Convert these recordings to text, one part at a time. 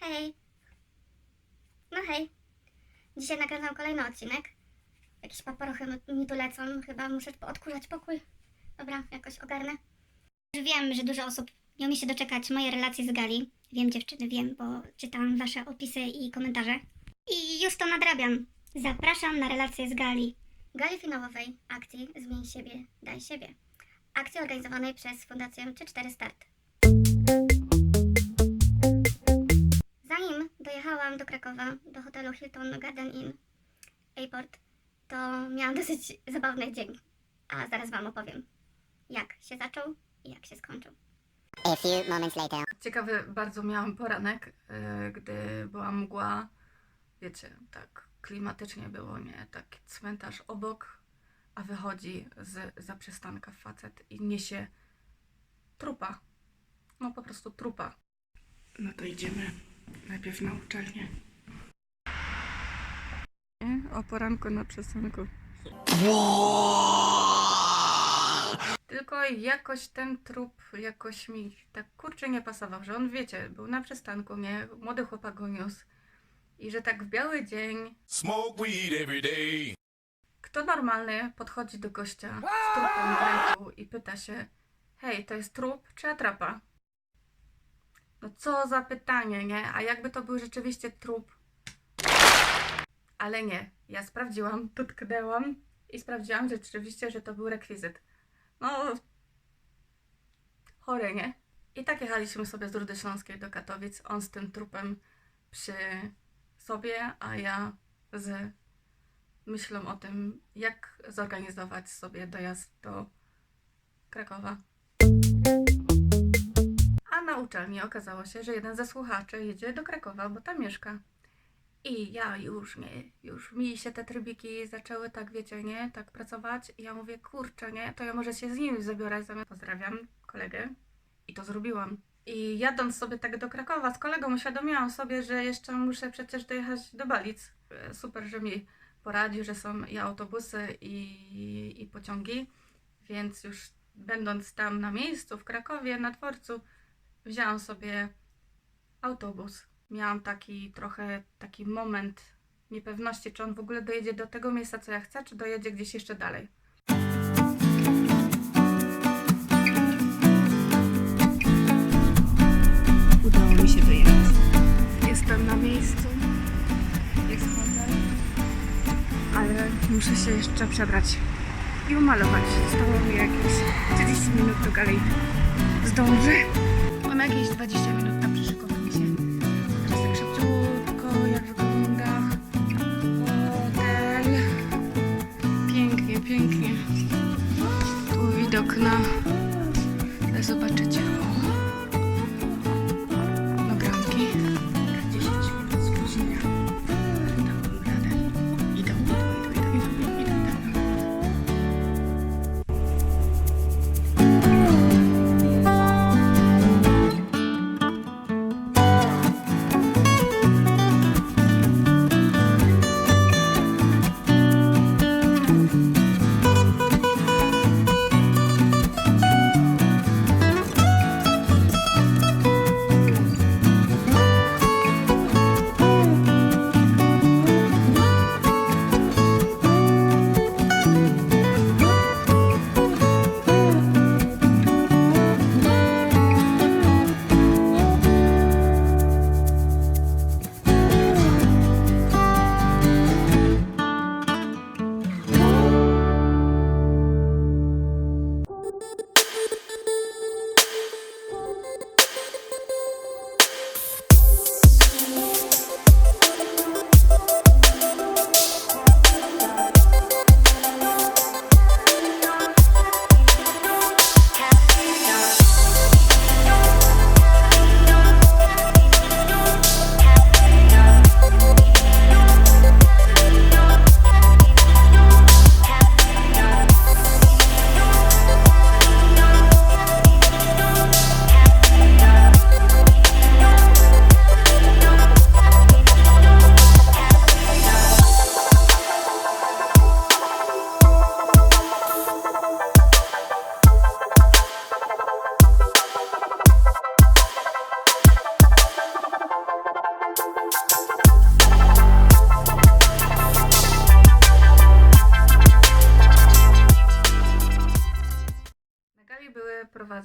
Hej. No hej. Dzisiaj nagrywam kolejny odcinek. Jakieś paparochy mi- tu lecą. Chyba muszę odkurzać pokój. Dobra, jakoś ogarnę. Już wiem, że dużo osób nie umie się doczekać mojej relacji z Gali. Wiem dziewczyny, wiem, bo czytałam wasze opisy i komentarze. I już to nadrabiam. Zapraszam na relację z Gali. Gali finałowej akcji Zmień siebie, daj siebie. Akcji organizowanej przez Fundację 3-4 Start. Zanim dojechałam do Krakowa, do hotelu Hilton Garden Inn Airport, to miałam dosyć zabawny dzień. A zaraz Wam opowiem, jak się zaczął i jak się skończył. A few moments later. Ciekawy bardzo miałam poranek, e, gdy była mgła. Wiecie, tak klimatycznie było, nie? Taki cmentarz obok, a wychodzi z za przystanka facet i niesie trupa. No po prostu trupa. No to idziemy najpierw na uczelnię. O poranku na przystanku. Tylko jakoś ten trup jakoś mi tak kurczę nie pasował, że on wiecie, był na przystanku, nie? Młody chłopak go niósł. I że tak w biały dzień Smoke weed every day. kto normalny podchodzi do gościa z trupem w ręku i pyta się hej, to jest trup czy atrapa? No co za pytanie, nie? A jakby to był rzeczywiście trup? Ale nie, ja sprawdziłam, dotknęłam i sprawdziłam rzeczywiście, że to był rekwizyt. No, chore, nie? I tak jechaliśmy sobie z Rudy Śląskiej do Katowic, on z tym trupem przy sobie, a ja z myślą o tym, jak zorganizować sobie dojazd do Krakowa. Na uczelni okazało się, że jeden ze słuchaczy jedzie do Krakowa, bo tam mieszka. I ja już nie, już mi się te trybiki zaczęły tak, wiecie, nie, tak pracować. I ja mówię, kurczę, nie, to ja może się z nim zabiorę zamiast. Pozdrawiam kolegę. I to zrobiłam. I jadąc sobie tak do Krakowa z kolegą, uświadomiłam sobie, że jeszcze muszę przecież dojechać do Balic. Super, że mi poradził, że są i autobusy, i, i pociągi, więc już będąc tam na miejscu w Krakowie, na dworcu, wzięłam sobie autobus. Miałam taki trochę taki moment niepewności, czy on w ogóle dojedzie do tego miejsca, co ja chcę, czy dojedzie gdzieś jeszcze dalej. Udało mi się dojechać. Jestem na miejscu. Jest hotel. Ale muszę się jeszcze przebrać i umalować. Zostało mi jakieś 30 minut do galej. Zdążę. Mam jakieś 20 minut na przyszykowanie się. Teraz tak szybciutko, jak wygląda hotel. Pięknie, pięknie. Tu widok na...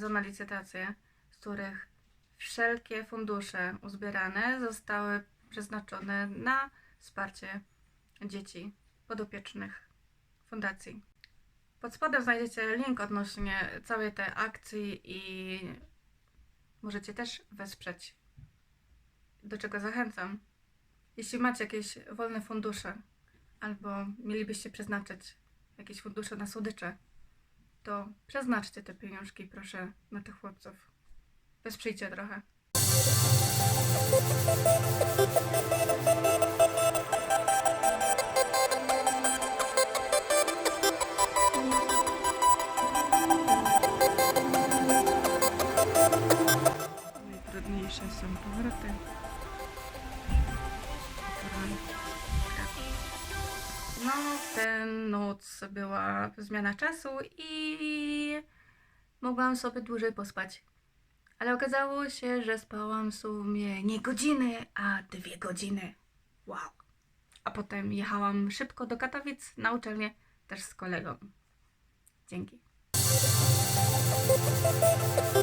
na licytację, z których wszelkie fundusze uzbierane zostały przeznaczone na wsparcie dzieci podopiecznych fundacji. Pod spodem znajdziecie link odnośnie całej tej akcji i możecie też wesprzeć. Do czego zachęcam. Jeśli macie jakieś wolne fundusze albo mielibyście przeznaczyć jakieś fundusze na słodycze, to przeznaczcie te pieniążki, proszę, na tych chłopców. Wesprzyjcie trochę. No, ten noc była zmiana czasu i mogłam sobie dłużej pospać. Ale okazało się, że spałam w sumie nie godziny, a dwie godziny. Wow. A potem jechałam szybko do Katowic na uczelnię też z kolegą. Dzięki.